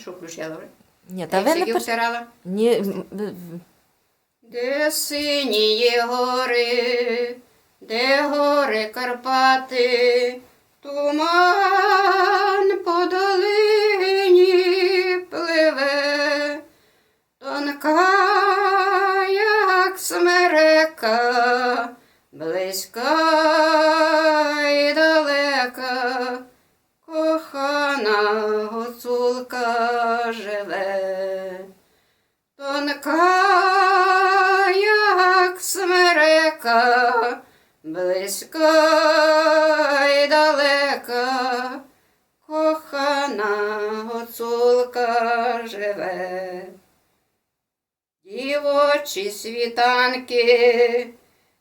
Ти що включала вже? Ні, та ви не Тільки пер... втирала? Ні, м, Де синіє гори, де гори Карпати, туман по долині пливе, тонка, як смерека, близька і далека, кохана гуцулка живе. Тонка, як смерека, близька й далека, кохана гуцулка живе. Дівочі світанки,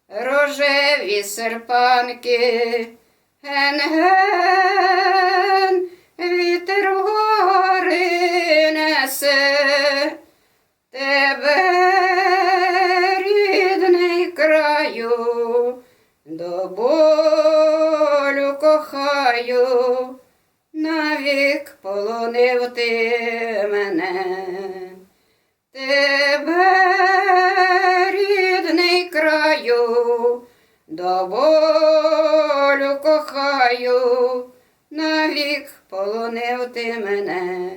рожеві серпанки, ген-ген, до болю кохаю, навік полонив ти мене. Тебе, рідний краю, до болю кохаю, навік полонив ти мене.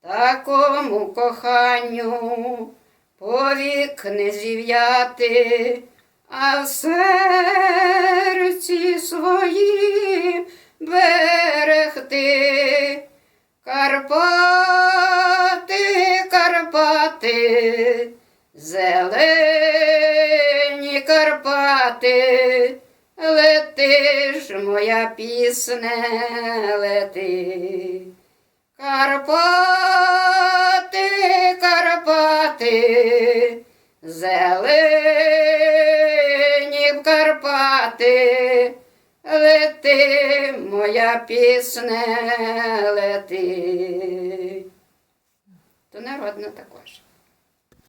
Такому коханню повік не зів'яти, а в серці своїм берегти. Карпати, Карпати, зелені Карпати, лети ж моя пісне, лети. Карпати, Карпати, зелені Карпати, лети, моя пісне, лети. То народна також.